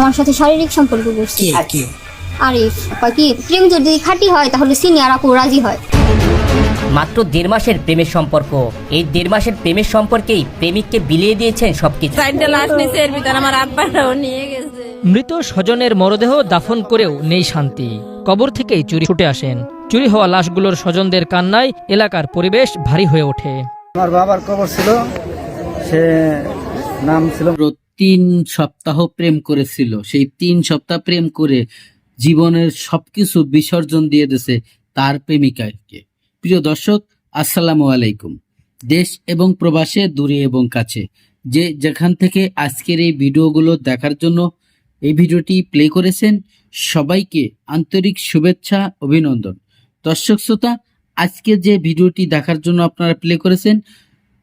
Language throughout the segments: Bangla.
আমার সাথে শারীরিক সম্পর্ক করছে। কে কে? আরিফ কয় কি? প্রেম যদি খাঁটি হয় তাহলে সিনিয়র আপু রাজি হয়। মাত্র দেড় মাসের প্রেমের সম্পর্ক। এই দেড় মাসের প্রেমের সম্পর্কেই প্রেমিককে বিলিয়ে দিয়েছেন সবকিছু। চারটা লাশ নিচে এর ভিতরে আমার আব্বাটাও নিয়ে গেছে। মৃত স্বজনের মরদেহ দাফন করেও নেই শান্তি। কবর থেকেই চুরি ছুটে আসেন। চুরি হওয়া লাশগুলোর স্বজনদের কান্নায় এলাকার পরিবেশ ভারী হয়ে ওঠে। আমার বাবার কবর ছিল সে নাম ছিল তিন সপ্তাহ প্রেম করেছিল। সেই তিন সপ্তাহ প্রেম করে জীবনের সবকিছু বিসর্জন দিয়ে দিয়েছে তার প্রেমিকাকে। প্রিয় দর্শক, আসসালামু আলাইকুম। দেশ এবং প্রবাসে, দূরে এবং কাছে। যে যেখান থেকে আজকের এই ভিডিওগুলো দেখার জন্য এই ভিডিওটি প্লে করেছেন, সবাইকে আন্তরিক শুভেচ্ছা, অভিনন্দন। দর্শক শ্রোতা, আজকে যে ভিডিওটি দেখার জন্য আপনারা প্লে করেছেন,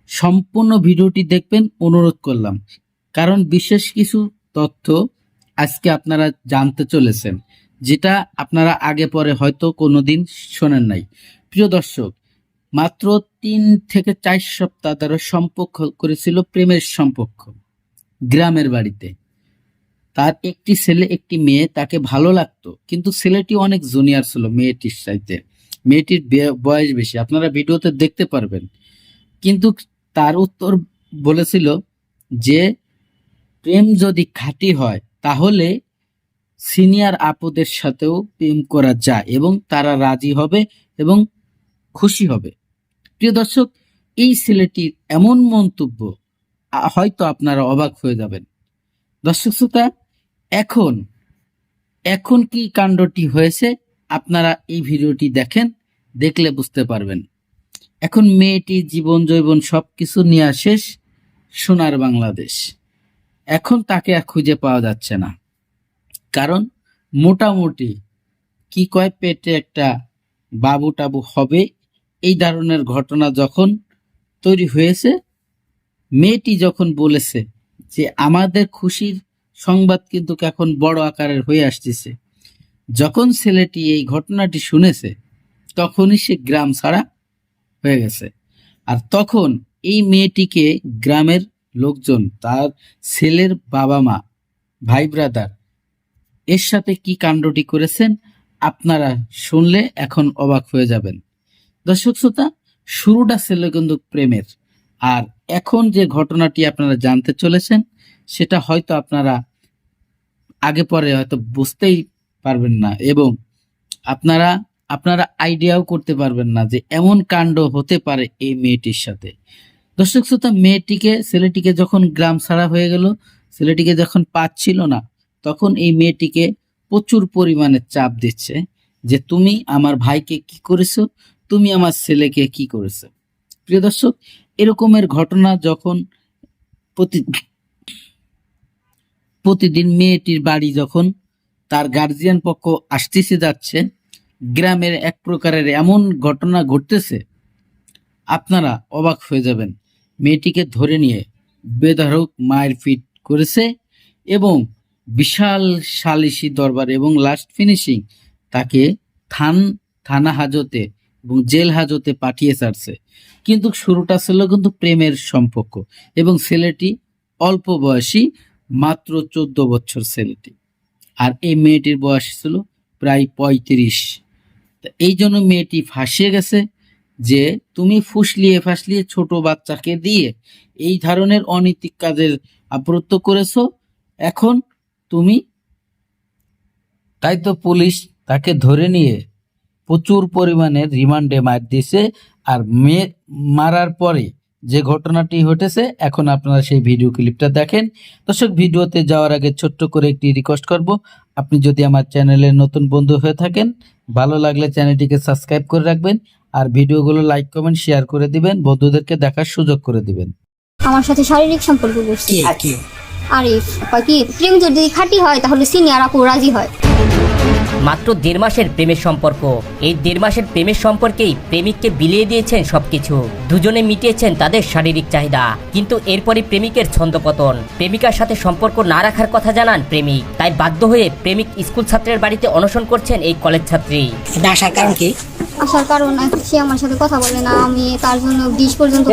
সম্পূর্ণ ভিডিওটি দেখবেন, অনুরোধ করলাম। কারণ বিশেষ কিছু তথ্য আজকে আপনারা জানতে চলেছেন, যেটা আপনারা আগে পরে হয়তো কোনোদিন শোনেন নাই। প্রিয় দর্শক, মাত্র তিন থেকে চার সপ্তাহ তারা সম্পর্ক করেছিল প্রেমের সম্পর্ক গ্রামের বাড়িতে। তার একটি ছেলে, একটি মেয়ে, তাকে ভালো লাগতো, কিন্তু ছেলেটি অনেক জুনিয়র ছিল মেয়েটির সাথে মেয়েটির বয়স বেশি, আপনারা ভিডিওতে দেখতে পারবেন। কিন্তু তার উত্তর বলেছিল যে প্রেম যদি খাঁটি হয়, তাহলে সিনিয়র আপুদের সাথেও প্রেম করা যায় এবং তারা রাজি হবে এবং খুশি হবে। প্রিয় দর্শক, এই ছেলেটির এমন মন্তব্য হয়তো আপনারা অবাক হয়ে যাবেন। দর্শক শ্রোতা, এখন এখন কি কাণ্ডটি হয়েছে আপনারা এই ভিডিওটি দেখেন, দেখলে বুঝতে পারবেন। এখন মেয়েটি জীবন জৈবন সবকিছু নিয়ে শেষ, সোনার বাংলাদেশ। এখন তাকে আর খুঁজে পাওয়া যাচ্ছে না। কারণ মোটামুটি কি কয় পেটে একটা বাবু টাবু হবে, এই ধরনের ঘটনা যখন তৈরি হয়েছে, মেয়েটি যখন বলেছে যে, আমাদের খুশির সংবাদ কিন্তু এখন বড় আকারের হয়ে আসতেছে। যখন ছেলেটি এই ঘটনাটি শুনেছে, তখনই সে গ্রাম ছাড়া হয়ে গেছে। আর তখন এই মেয়েটিকে গ্রামের লোকজন, তার ছেলের বাবা মা ভাই ব্রাদার, এর সাথে কি কাণ্ডটি করেছেন আপনারা শুনলে এখন অবাক হয়ে যাবেন। দর্শক শ্রোতা, শুরুটা ছিল কিন্তু প্রেমের, আর এখন যে ঘটনাটি আপনারা জানতে চলেছেন, সেটা হয়তো আপনারা আগে পরে হয়তো বুঝতেই পারবেন না এবং আপনারা আপনারা আইডিয়াও করতে পারবেন না যে এমন কাণ্ড হতে পারে এই মেয়েটির সাথে। দর্শক শ্রোতা, মেয়েটিকে, ছেলেটিকে যখন গ্রাম ছাড়া হয়ে গেল, ছেলেটিকে যখন পাচ্ছিল না, তখন এই মেয়েটিকে প্রচুর পরিমাণে চাপ দিচ্ছে যে, তুমি আমার ভাইকে কি করেছ? তুমি আমার ছেলেকে কি করেছ? প্রিয় দর্শক, এরকমের ঘটনা যখন প্রতি, প্রতিদিন মেয়েটির বাড়ি যখন তার গার্জিয়ান পক্ষ আসতেছে যাচ্ছে, গ্রামের এক প্রকারের এমন ঘটনা ঘটতেছে, আপনারা অবাক হয়ে যাবেন। মেয়েটিকে ধরে নিয়ে বেধারক মায়ের ফিট করেছে এবং বিশাল সালিসি দরবার এবং লাস্ট ফিনিশিং তাকে থান, থানা হাজতে এবং জেল হাজতে পাঠিয়ে ছাড়ছে। কিন্তু শুরুটা ছিল কিন্তু প্রেমের সম্পর্ক এবং ছেলেটি অল্প বয়সী মাত্র চোদ্দ বছর ছেলেটি। আর এই মেয়েটির বয়স ছিল প্রায় পঁয়ত্রিশ। এই জন্য মেয়েটি ফাঁসিয়ে গেছে যে তুমি ফুসলিয়ে ফাসলিয়ে ছোট বাচ্চাকে দিয়ে এই ধরনের অনৈতিক কাজের আবৃত্ত করেছ। এখন তুমি তাই তো পুলিশ তাকে ধরে নিয়ে প্রচুর পরিমাণে রিমান্ডে মার দিয়েছে আর মেয়ে মারার পরে যে ঘটনাটি ঘটেছে, এখন আপনারা সেই ভিডিও ক্লিপটা দেখেন। দর্শক, ভিডিওতে যাওয়ার আগে ছোট্ট করে একটি রিকোয়েস্ট করব। আপনি যদি আমার চ্যানেলের নতুন বন্ধু হয়ে থাকেন, ভালো লাগলে চ্যানেলটিকে সাবস্ক্রাইব করে রাখবেন। আর ভিডিওগুলো লাইক কমেন্ট শেয়ার করে দিবেন। বন্ধুদেরকে দেখার সুযোগ করে দিবেন। আমার সাথে শারীরিক সম্পর্ক করছে। কে কে? আরিফ কি? প্রেম যদি খাঁটি হয় তাহলে সিনিয়র আপু রাজি হয়। মাত্র দেড় মাসের প্রেমের সম্পর্ক। এই দেড় মাসের প্রেমের সম্পর্কেই প্রেমিককে বিলিয়ে দিয়েছেন সবকিছু। দুজনে মিটিয়েছেন তাদের শারীরিক চাহিদা। কিন্তু এরপরে প্রেমিকের ছন্দপতন। প্রেমিকার সাথে সম্পর্ক না রাখার কথা জানান প্রেমিক। তাই বাধ্য হয়ে প্রেমিক স্কুল ছাত্রের বাড়িতে অনশন করছেন এই কলেজ ছাত্রী। আসার কারণ কি? আসার কারণ সে আমার সাথে কথা বলে না আমি তার জন্য বিষ পর্যন্ত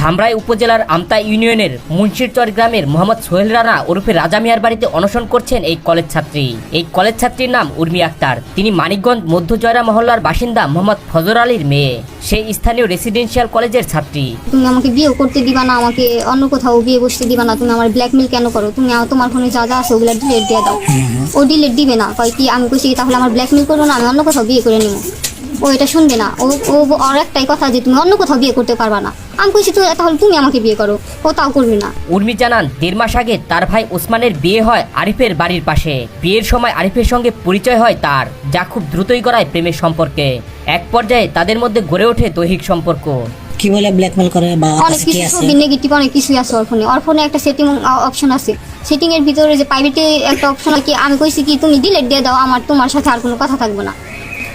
ধামরাই উপজেলার আমতা ইউনিয়নের মুন্সিরচর গ্রামের মোহাম্মদ সোহেল রানা ওরফে রাজা মিয়ার বাড়িতে অনশন করছেন এই কলেজ ছাত্রী। এই কলেজ ছাত্রীর নাম উর্মি আক্তার। তিনি মানিকগঞ্জ মধ্য জয়রা মহল্লার বাসিন্দা মোহাম্মদ ফজর আলীর মেয়ে। সেই স্থানীয় রেসিডেন্সিয়াল কলেজের ছাত্রী। তুমি আমাকে বিয়ে করতে দিবা না আমাকে অন্য কোথাও বিয়ে বসতে দিবা না তুমি আমার ব্ল্যাকমেল কেন করো? তুমি তোমার ফোনে যা যা আছে ওগুলো ডিলেট দিয়ে দাও। ও ডিলেট দিবে না কয় কি আমি কইছি তাহলে আমার ব্ল্যাকমেল করব না আমি অন্য কোথাও বিয়ে করে নিব। ও এটা শুনবে না। ও ও আর একটাই কথা যে তুমি অন্য কোথাও বিয়ে করতে পারবা না। আমি কইছি তুই তাহলে তুমি আমাকে বিয়ে করো। ও তাও করবে না। উর্মি জানান দেড় মাস আগে তার ভাই ওসমানের বিয়ে হয় আরিফের বাড়ির পাশে। বিয়ের সময় আরিফের সঙ্গে পরিচয় হয় তার যা খুব দ্রুতই গড়ায় প্রেমের সম্পর্কে। এক পর্যায়ে তাদের মধ্যে গড়ে ওঠে দৈহিক সম্পর্ক। কি বলে ব্ল্যাকমেল করে বা অনেক কিছু আছে? ছবি নেগেটিভ অনেক কিছুই আছে ওর ফোনে ওর ফোনে একটা সেটিং অপশন আছে। সেটিং এর ভিতরে যে প্রাইভেটে একটা অপশন আছে আমি কইছি কি তুমি ডিলেট দিয়ে দাও আমার তোমার সাথে আর কোনো কথা থাকবে না।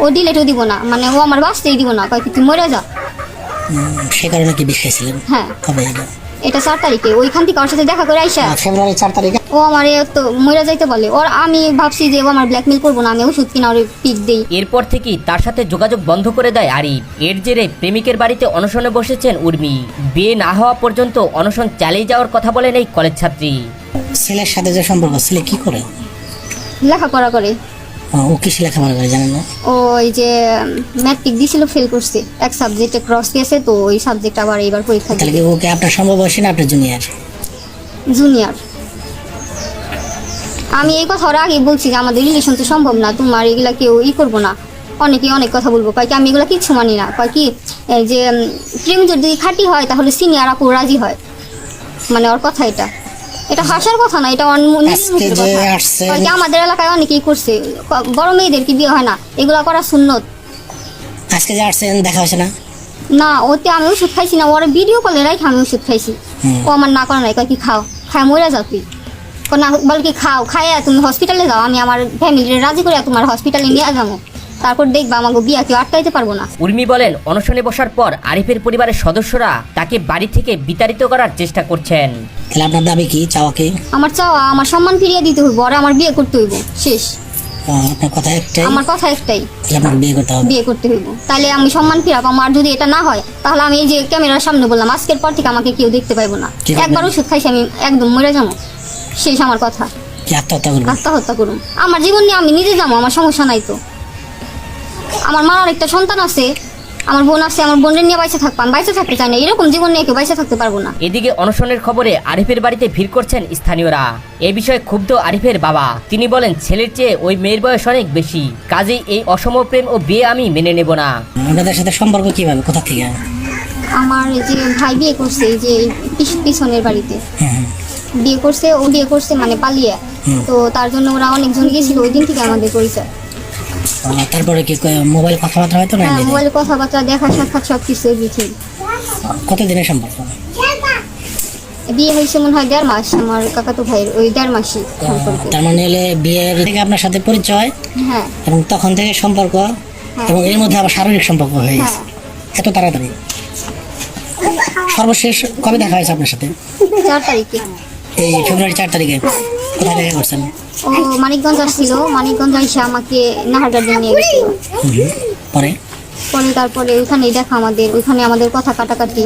ও ডিলেটও দিব না। মানে ও আমার বাঁচতেই দিব না। কয় কি তুই মরে যা। সে কারণে কি বিষ খাইছিলেন? হ্যাঁ। কবে এটা এটা চার তারিখে। ওইখান থেকে ওর সাথে দেখা করে আইসা। ফেব্রুয়ারি চার তারিখে? ও আমার তো মরে যাইতে বলে। ওর আমি ভাবছি যে ও আমার ব্ল্যাকমেল করব না আমি ওষুধ কিনা ওর পিক দিই। এরপর থেকেই তার সাথে যোগাযোগ বন্ধ করে দেয় আরিফ। এর জেরে প্রেমিকের বাড়িতে অনশনে বসেছেন উর্মি। বিয়ে না হওয়া পর্যন্ত অনশন চালিয়ে যাওয়ার কথা বলেন এই কলেজ ছাত্রী। ছেলের সাথে যে সম্পর্ক ছেলে কি করে? লেখাপড়া করে। ও কিসে লেখাপড়া করে জানেন না? ওই যে ম্যাট্রিক দিছিল ফেল করছে। এক সাবজেক্টে ক্রস গেছে তো ওই সাবজেক্ট আবার এবার পরীক্ষা তাহলে কি ওকে আপনার সমবয়সী না আপনার জুনিয়র জুনিয়র আমি এই কথা ওর আগে বলছি যে আমাদের রিলেশন তো সম্ভব না তোমার এগুলা কেউ ই করব না। অনেকে অনেক কথা বলব কয় কি আমি এগুলো কিচ্ছু মানি না। কয় কি এই যে প্রেম যদি খাঁটি হয় তাহলে সিনিয়র আপু রাজি হয়। মানে ওর কথা এটা। এটা হাসার কথা না এটা আজকে যে আমাদের এলাকায় অনেকেই করছে। বড় মেয়েদের কি বিয়ে হয় না? এগুলা করা সুন্নত। আজকে যে আসছেন দেখা হয়েছে না? না ওতে আমি ওষুধ খাইছি না। ওর ভিডিও কলে রাখি আমি ওষুধ খাইছি। ও আমার না করে নাই কয় কি খাও? খায় মরে যাও তুই। না বল কি খাও খাইয়া তুমি হসপিটালে যাও আমি আমার ফ্যামিলি রাজি করে তোমার হসপিটালে নিয়ে যাব। তারপর দেখবা আমাকে বিয়া কেউ আটকাইতে পারব না। উর্মি বলেন অনশনে বসার পর আরিফের পরিবারের সদস্যরা তাকে বাড়ি থেকে বিতাড়িত করার চেষ্টা করছেন। তাহলে আপনার দাবি কি চাওয়া কি আমার চাওয়া আমার সম্মান ফিরিয়ে দিতে হইব আর আমার বিয়ে করতে হইব শেষ। আহ, আপনার কথা একটাই? আমার কথা একটাই। আপনাকে বিয়ে করতে হবে। বিয়ে করতে হইব। তাহলে আমি সম্মান ফিরাবো আমার যদি এটা না হয় তাহলে আমি এই যে ক্যামেরার সামনে বললাম আজকের পর থেকে আমাকে কেউ দেখতে পাইবো না? একবার ওষুধ খাইছি আমি একদম মরে যাব। শেষ আমার কথা। কি আত্মহত্যা করবেন? আত্মহত্যা করুন। আমার জীবন নিয়ে আমি নিজে যাব আমার সমস্যা নাই তো। আমার মার একটা সন্তান আছে আমার বোন আছে আমার বোনের নিয়ে বাইসে থাকব আমি বাইসে থাকতে চাই না। এরকম জীবন নিয়ে কেউ বাইসে থাকতে পারব না। এদিকে অনশনের খবরে আরিফের বাড়িতে ভিড় করছেন স্থানীয়রা। এ বিষয়ে ক্ষুব্ধ আরিফের বাবা। তিনি বলেন ছেলের চেয়ে ওই মেয়ের বয়স অনেক বেশি। কাজেই এই অসম প্রেম ও বিয়ে আমি মেনে নেব না। আপনাদের সাথে সম্পর্ক কীভাবে? কোথা থেকে? আমার যে ভাই বিয়ে করছে এই যে পিছ- পিছনের বাড়িতে। বিয়ে করছে ও বিয়ে করছে মানে পালিয়ে। তো তার জন্য ওরা অনেকজন গেছিল ওই দিন থেকে আমাদের পরিচয়। তারপরে কি মোবাইল কথাবার্তা হয়তো না হ্যাঁ? মোবাইলে কথাবার্তা দেখা সাক্ষাৎ সব কিছু এভরিথিং কতদিনের সম্পর্ক? বিয়ে হয়েছে মনে হয় দেড় মাস আমার কাকাতো ভাইয়ের ওই দেড় মাসই তার মানে হলে বিয়ের থেকে আপনার সাথে পরিচয় হ্যাঁ। এবং তখন থেকে সম্পর্ক এবং এর মধ্যে আবার শারীরিক সম্পর্ক হয়ে গেছে। এত তাড়াতাড়ি। সর্বশেষ কবে দেখা হয়েছে আপনার সাথে? চার তারিখে। এই ফেব্রুয়ারি চার তারিখে। কোথায় দেখা করছেন? ও মানিকগঞ্জ আসছিল। মানিকগঞ্জ এসে আমাকে নাহার গার্ডেন নিয়ে গেছিল। পরে? পরে তারপরে ওইখানেই দেখা আমাদের ওইখানে আমাদের কথা কাটাকাটি।